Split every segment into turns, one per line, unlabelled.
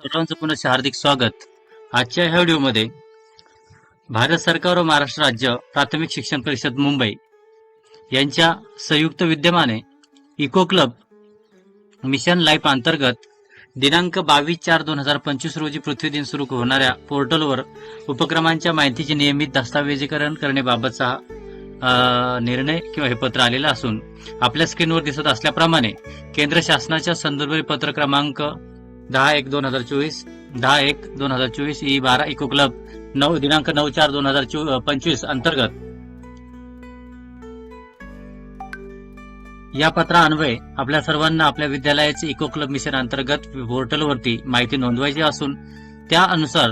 सर्वांचं पुनश्च हार्दिक स्वागत. आजच्या ह्या व्हिडिओमध्ये भारत सरकार व महाराष्ट्र राज्य प्राथमिक शिक्षण परिषद मुंबई यांच्या संयुक्त विद्यमाने इको क्लब मिशन लाईफ अंतर्गत दिनांक बावीस चार दोन हजार पंचवीस रोजी पृथ्वी दिन सुरू होणाऱ्या पोर्टलवर उपक्रमांच्या माहितीचे नियमित दस्तावेजीकरण करण्याबाबतचा निर्णय किंवा हे पत्र आलेलं असून आपल्या स्क्रीनवर दिसत असल्याप्रमाणे केंद्र शासनाच्या संदर्भ पत्र क्रमांक दहा एक दोन हजार चोवीस दहा एक दोन हजार चोवीस ई बारा इको क्लब नऊ दिनांक नऊ चार दोन हजार पंचवीस अंतर्गत. या पत्राअन्वये आपल्या सर्वांना आपल्या विद्यालयाचे इको क्लब मिशन अंतर्गत पोर्टलवरती माहिती नोंदवायची असून त्या अनुसार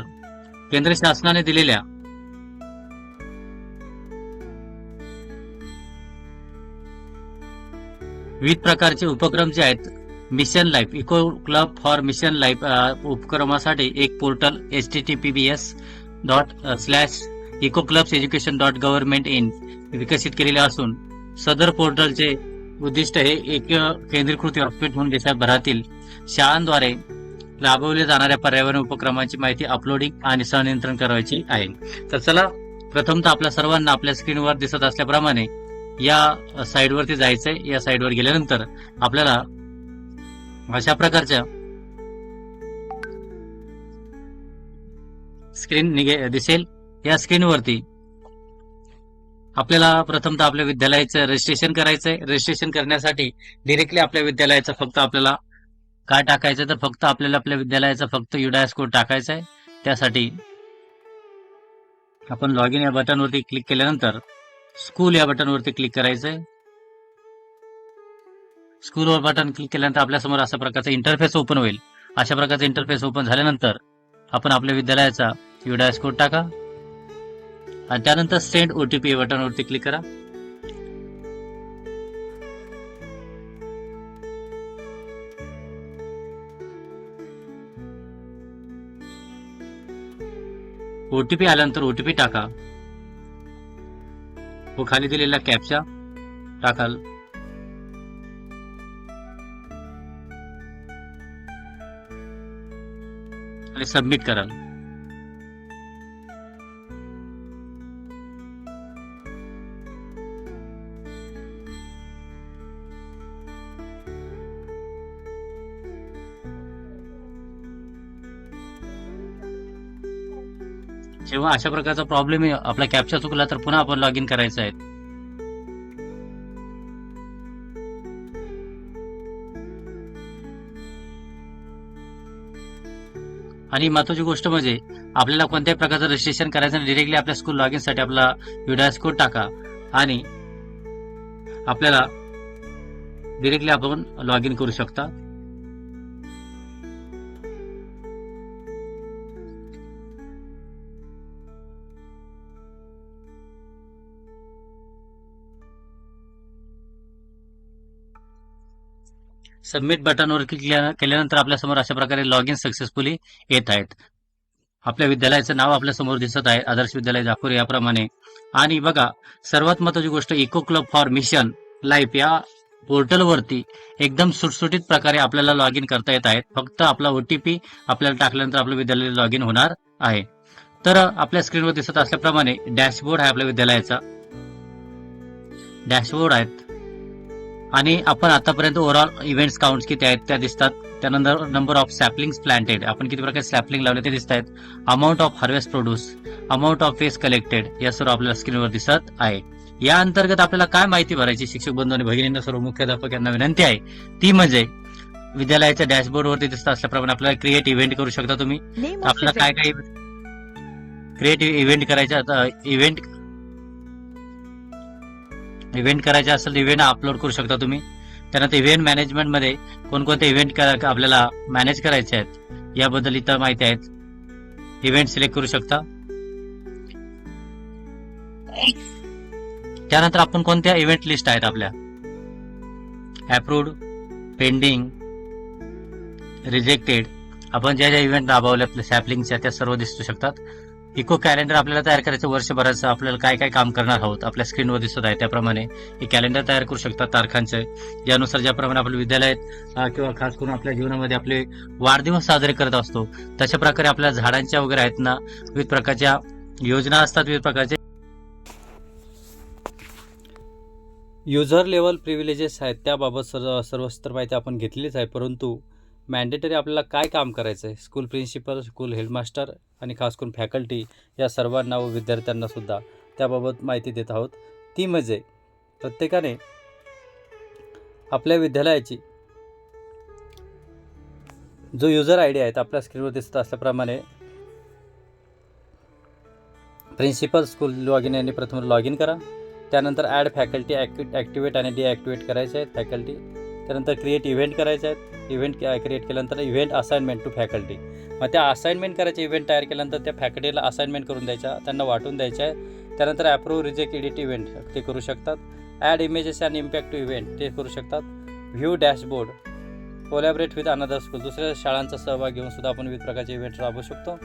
केंद्र शासनाने दिलेल्या विविध प्रकारचे उपक्रम जे आहेत mission life eco club for mission life उपक्रमासाठी एक portal H T T P B S dot slash eco clubs education dot government in विकसित केलेले असून सदर पोर्टलचे उद्दिष्ट हे एक केंद्रीकृत व्यासपीठ म्हणून देशभरातील शाळांद्वारे राबवल्या जाणाऱ्या पर्यावरण उपक्रमांची माहिती अपलोडिंग आणि सहनियंत्रण करायची आहे. तर चला प्रथमतः आपल्या सर्वांना आपल्या स्क्रीनवर दिसत असल्याप्रमाणे या साईडवरती जायचंय. या साईडवर गेल्यानंतर आपल्याला अशा प्रकारच्या. स्क्रीन निघे दिसेल. या स्क्रीनवरती आपल्याला प्रथमतः आपल्या विद्यालयाचं रजिस्ट्रेशन करायचंय. रजिस्ट्रेशन करण्यासाठी डिरेक्टली आपल्या विद्यालयाचं फक्त आपल्याला काय टाकायचं तर फक्त आपल्याला आपल्या विद्यालयाचा फक्त युडायस कोड टाकायचा आहे त्यासाठी आपण लॉग इन या बटनवरती क्लिक केल्यानंतर स्कूल या बटनवरती क्लिक करायचंय. स्कूलवर बटन क्लिक केल्यानंतर आपल्यासमोर अशा प्रकारचा इंटरफेस ओपन होईल. अशा प्रकारचा इंटरफेस ओपन झाल्यानंतर आपण आपल्या विद्यालयाचा युडायस कोड टाका. आणि त्यानंतर सेंड ओटीपी बटनवरती क्लिक करा. ओटीपी आल्यानंतर ओटीपी टाका. व खाली दिलेला कॅपचा टाकाल. आणि सबमिट कराल. जेव्हा अशा प्रकारचा प्रॉब्लेम आपला कॅप्चा चुकला तर पुन्हा आपण लॉग इन करायचं आहे. आणि महत्वाची गोष्ट म्हणजे आपल्याला कोणत्याही प्रकारचं रजिस्ट्रेशन करायचं डिरेक्टली आपल्या स्कूल लॉग इनसाठी आपला युडास कोड टाका. आणि आपल्याला डिरेक्टली आपण लॉग इन करू शकता. सबमिट बटनवर क्लिक केल्यानंतर आपल्यासमोर अशा प्रकारे लॉग इन सक्सेसफुली येत आहेत. आपल्या विद्यालयाचं नाव आपल्यासमोर दिसत आहे. आदर्श विद्यालय जापूर याप्रमाणे. आणि बघा सर्वात महत्वाची गोष्ट eco club for mission life या पोर्टलवरती एकदम सुटसुटीत प्रकारे आपल्याला लॉग इन करता येत आहेत. फक्त आपला ओटीपी आपल्याला टाकल्यानंतर आपलं विद्यालय लॉग इन होणार आहे. तर आपल्या स्क्रीनवर दिसत असल्याप्रमाणे डॅशबोर्ड आहे आपल्या विद्यालयाचा. डॅशबोर्ड आहेत. आणि आपण आतापर्यंत ओव्हरऑल इव्हेंट्स काउंट किती आहेत त्या दिसतात. त्यानंतर नंबर ऑफ सॅपलिंग प्लांटेड आपण किती प्रकारे सॅपलिंग लावले ते दिसत आहेत amount of harvest produce amount of waste collected या सर्व आपल्याला स्क्रीनवर दिसत आहे. या अंतर्गत आपल्याला काय माहिती भरायची शिक्षक बंधू आणि भगिनींना सर्व मुख्याध्यापक यांना विनंती आहे? ती म्हणजे विद्यालयाच्या डॅशबोर्डवरती दिसत असल्याप्रमाणे आपल्याला क्रिएट इव्हेंट करू शकता तुम्ही. आपल्याला काय. काय क्रिएट इव्हेंट करायचा इव्हेंट इव्हेंट करायचे असेल तर इव्हेंट अपलोड करू शकता तुम्ही. त्यानंतर इव्हेंट मॅनेजमेंटमध्ये कोणकोणते इव्हेंट आपल्याला मॅनेज करायचे आहेत याबद्दल इथं माहिती आहेत. इव्हेंट सिलेक्ट करू शकता. त्यानंतर आपण कोणत्या इव्हेंट लिस्ट आहेत आपल्या? अप्रूव्ड पेंडिंग रिजेक्टेड आपण ज्या ज्या इव्हेंट राबवल्या आपल्या सॅपलिंगच्या त्या सर्व दिसू शकतात. इको कॅलेंडर आपल्याला तयार करायचं वर्षभराचं. आपल्याला काय काय काम करणार आहोत? आपल्या स्क्रीनवर दिसत आहे. त्याप्रमाणे हे कॅलेंडर तयार करू शकतात तारखांचे. यानुसार ज्याप्रमाणे आपलं विद्यालयात किंवा खास करून आपल्या जीवनामध्ये आपले वाढदिवस साजरे करत असतो तशा प्रकारे आपल्या झाडांच्या वगैरे आहेत ना विविध प्रकारच्या योजना असतात विविध प्रकारचे. युजर लेवल प्रिव्हिलेजेस आहेत. त्याबाबत सर्व सर्वस्तर माहिती आपण घेतलीच आहे परंतु मॅन्डेटरी आपल्याला काय काम करायचं आहे स्कूल प्रिन्सिपल स्कूल हेडमास्टर आणि खास करून फॅकल्टी या सर्वांना व विद्यार्थ्यांनासुद्धा त्याबाबत माहिती देत आहोत. ती म्हणजे प्रत्येकाने आपल्या विद्यालयाची जो युजर आय डी आहे आपल्या स्क्रीनवर दिसत असल्याप्रमाणे प्रिन्सिपल स्कूल लॉग इन यांनी प्रथम लॉग इन करा. त्यानंतर ॲड फॅकल्टी ॲक्टि ॲक्टिवेट आणि डिॲक्टिवेट करायचे आहेत. फॅकल्टी त्यानंतर क्रिएट इव्हेंट करायचे आहेत इव्हेंट क्रिएट केल्यानंतर इव्हेंट असाइनमेंट टू फॅकल्टी मग त्या असाइनमेंट करायचे इव्हेंट तयार केल्यानंतर त्या फॅकल्टीला असाइनमेंट करून द्यायच्या त्यांना वाटून द्यायच्या आहे. त्यानंतर ॲप्रूव्ह रिजेक्ट एडिट इव्हेंट ते करू शकतात. Add images and impact to event ते करू शकतात. View dashboard collaborate with another school दुसऱ्या शाळांचा सहभाग घेऊन सुद्धा आपण विविध प्रकारचे इव्हेंट राबवू शकतो.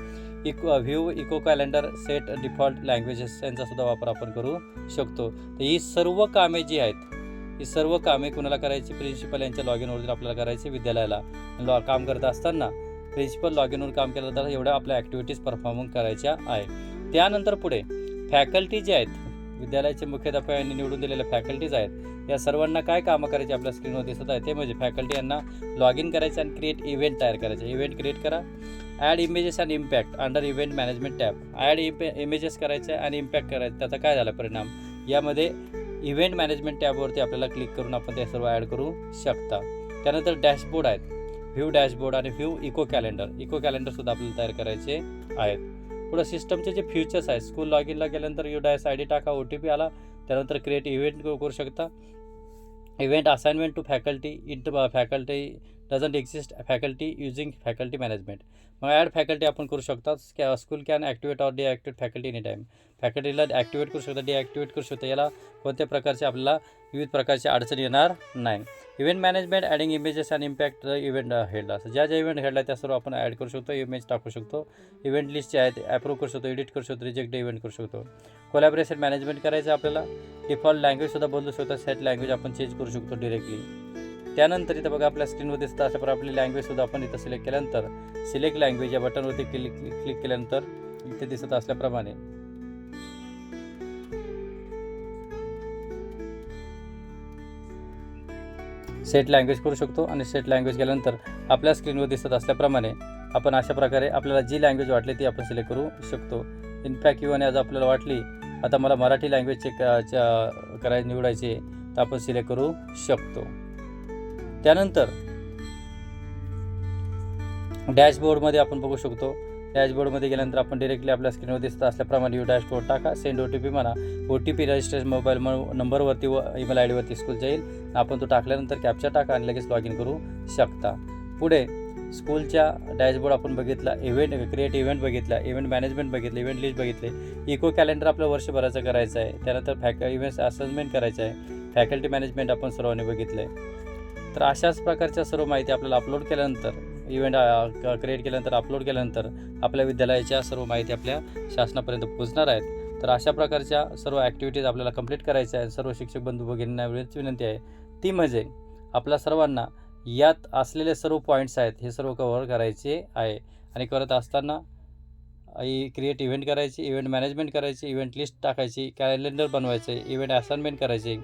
Eco view eco calendar set default languages यांचा सुद्धा वापर आपण करू शकतो. तर ही सर्व कामे जी आहेत ही सर्व कामे कुणाला करायची? प्रिन्सिपल यांच्या लॉग इनवरून आपल्याला करायचे विद्यालयाला. लॉ काम करत असताना प्रिन्सिपल लॉग इनवर काम केलं तर एवढ्या आपल्या ॲक्टिव्हिटीज परफॉर्म करायच्या आहे. त्यानंतर पुढे फॅकल्टी जे आहेत विद्यालयाचे मुख्याध्यापकांनी निवडून दिलेल्या फॅकल्टीज आहेत या सर्वांना काय कामं करायची आपल्या स्क्रीनवर दिसत आहे ते म्हणजे फॅकल्टी यांना लॉग इन करायचं आणि क्रिएट इव्हेंट तयार करायचे. इव्हेंट क्रिएट करा. Add images and impact under event management tab add images करायचे आणि इम्पॅक्ट करायचं. त्याचा काय झाला परिणाम? यामध्ये इव्हेंट मॅनेजमेंट टॅबवरती आपल्याला क्लिक करून आपण ते सर्व ॲड करू शकता. त्यानंतर डॅशबोर्ड आहेत. व्ह्यू डॅशबोर्ड आणि व्ह्यू इको कॅलेंडर इको कॅलेंडरसुद्धा आपल्याला तयार करायचे आहेत. पुढं सिस्टमचे जे फ्युचर्स आहेत स्कूल लॉग इनला गेल्यानंतर यू डॅश आय डी टाका ओ टी पी आला त्यानंतर क्रिएट इव्हेंट करू शकता. Event assignment to faculty in faculty doesn't exist faculty using faculty management मग ॲड फॅकल्टी आपण करू शकता कॅ school can activate or deactivate faculty any time फॅकल्टीला activate करू शकता डिॲक्टिवेट करू शकता. याला कोणत्या प्रकारचे आपल्याला विविध प्रकारचे अडचणी येणार नाही. इव्हेंट मॅनेजमेंट ॲडिंग इमेजेस आणि इम्पॅक्ट इव्हेंट हेडला ज्या ज्या इव्हेंट हेडला त्या सर्व आपण ॲड करू शकतो. इमेज टाकू शकतो. इव्हेंट लिस्ट जे आहेत ॲप्रूव्ह करू शकतो एडिट करू शकतो रिजेक्ट इव्हेंट करू शकतो. कोलॅबरेशन मॅनेजमेंट करायचं आपल्याला. डिफॉल्ट लँग्वेजसुद्धा बदलू शकतो. सेट लँग्वेज आपण चेंज करू शकतो डिरेक्टली त्यानंतर इथं बघा आपल्या स्क्रीनवर दिसतं अशा प्रकारे आपली लँग्वेजसुद्धा आपण इथं सिलेक्ट केल्यानंतर सिलेक्ट लँग्वेज या बटनवरती क्लिक क्लिक केल्यानंतर इथे दिसत असल्याप्रमाणे. सेट लँग्वेज करू शकतो आणि सेट लँग्वेज केल्यानंतर आपल्या स्क्रीनवर दिसत असल्याप्रमाणे आपण अशा प्रकारे आपल्याला जी लँग्वेज वाटली ती आपण सिलेक्ट करू शकतो. इनफॅक्ट इव्हन आज आपल्याला वाटली आता मला मराठी लँग्वेज चेक करायची निवडायची तर आपण सिलेक्ट करू शकतो. त्यानंतर डॅशबोर्डमध्ये आपण बघू शकतो. डॅशबोर्डमध्ये गेल्यानंतर आपण डिरेक्टली आपल्या स्क्रीनवर दिसत असल्याप्रमाणे यू डॅशबोर्ड टाका. सेंड ओ टी पी म्हणा. O T P registration mobile नंबरवरती व ईमेल आय डीवरती स्कूल जाईल. आपण तो टाकल्यानंतर कॅप्चर टाका आणि लगेच लॉग इन करू शकता. पुढे स्कूलच्या डॅशबोर्ड आपण बघितला इव्हेंट क्रिएट इव्हेंट बघितला इव्हेंट मॅनेजमेंट बघितलं इव्हेंट लिस्ट बघितले. इको कॅलेंडर आपलं वर्षभराचं करायचं आहे. त्यानंतर फॅक इव्हेंट्स असेसमेंट करायचं आहे. फॅकल्टी मॅनेजमेंट आपण सर्वांनी बघितलं आहे तर अशाच प्रकारच्या सर्व माहिती आपल्याला अपलोड केल्यानंतर इव्हेंट क्रिएट केल्यानंतर अपलोड केल्यानंतर आपल्या विद्यालयाच्या सर्व माहिती आपल्या शासनापर्यंत पोहोचणार आहेत. तर अशा प्रकारच्या सर्व ॲक्टिव्हिटीज आपल्याला कंप्लीट करायच्या आहेत. सर्व शिक्षक बंधू भगिनींना वेळेची विनंती आहे. ती म्हणजे आपल्या सर्वांना यात असलेले सर्व पॉईंट्स आहेत हे सर्व कव्हर करायचे आहे. आणि करत असताना क्रिएट इव्हेंट करायची इव्हेंट मॅनेजमेंट करायची इव्हेंट लिस्ट टाकायची कॅलेंडर बनवायचे इव्हेंट असाइनमेंट करायचे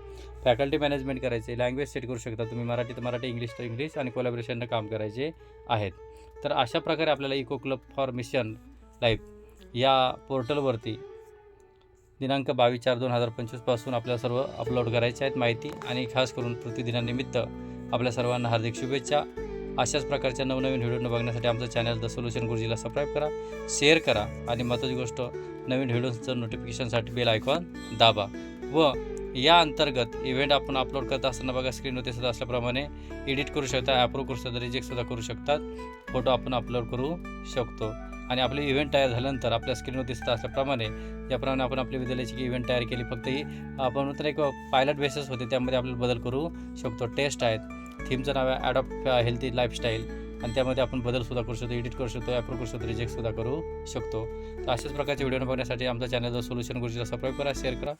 फॅकल्टी मॅनेजमेंट करायचे लँग्वेज सेट करू शकता तुम्ही. मराठी तर मराठी इंग्लिश तर इंग्लिश आणि कोलॅबरेशननं काम करायचे आहेत. तर अशा प्रकारे आपल्याला eco club for mission life या पोर्टलवरती दिनांक बावीस चार दोन हजार पंचवीसपासून आपल्याला सर्व अपलोड करायचे आहेत. माहिती आणि खास करून पृथ्वीदिनानिमित्त आपल्या सर्वांना हार्दिक शुभेच्छा. अशाच प्रकारच्या नवनवीन व्हिडिओ बघण्यासाठी आमचं चॅनल द सोल्युशन गुरुजीला सबस्क्राईब करा शेअर करा आणि महत्त्वाची गोष्ट नवीन व्हिडिओचं नोटिफिकेशनसाठी बेल आयकॉन दाबा. व या अंतर्गत इव्हेंट आपण अपलोड करत असताना बघा स्क्रीनवर दिसत असल्याप्रमाणे एडिट करू शकता अप्रूव्ह करू शकता रिजेक्टसुद्धा करू शकतात. फोटो आपण अपलोड करू शकतो. आणि आपले इव्हेंट तयार झाल्यानंतर आपल्या स्क्रीनवर दिसत असल्याप्रमाणे ज्याप्रमाणे आपण आपल्या विद्यालयाची इव्हेंट तयार केली फक्त ही आपण तर एक पायलट बेसिस होते त्यामध्ये आपल्याला बदल करू शकतो. टेस्ट आहेत. थीमचं नाव आहे ॲडॉप्ट हेल्थी लाईफस्टाईल आणि त्यामध्ये आपण बदलसुद्धा करू शकतो एडिट करू शकतो ॲप्रूव्ह करू शकतो रिजेक्टसुद्धा करू शकतो. तर अशाच प्रकारचे व्हिडिओ बघण्यासाठी आमचा चॅनल सोल्युशन गुरुजीला सबस्क्राईब करा शेअर करा.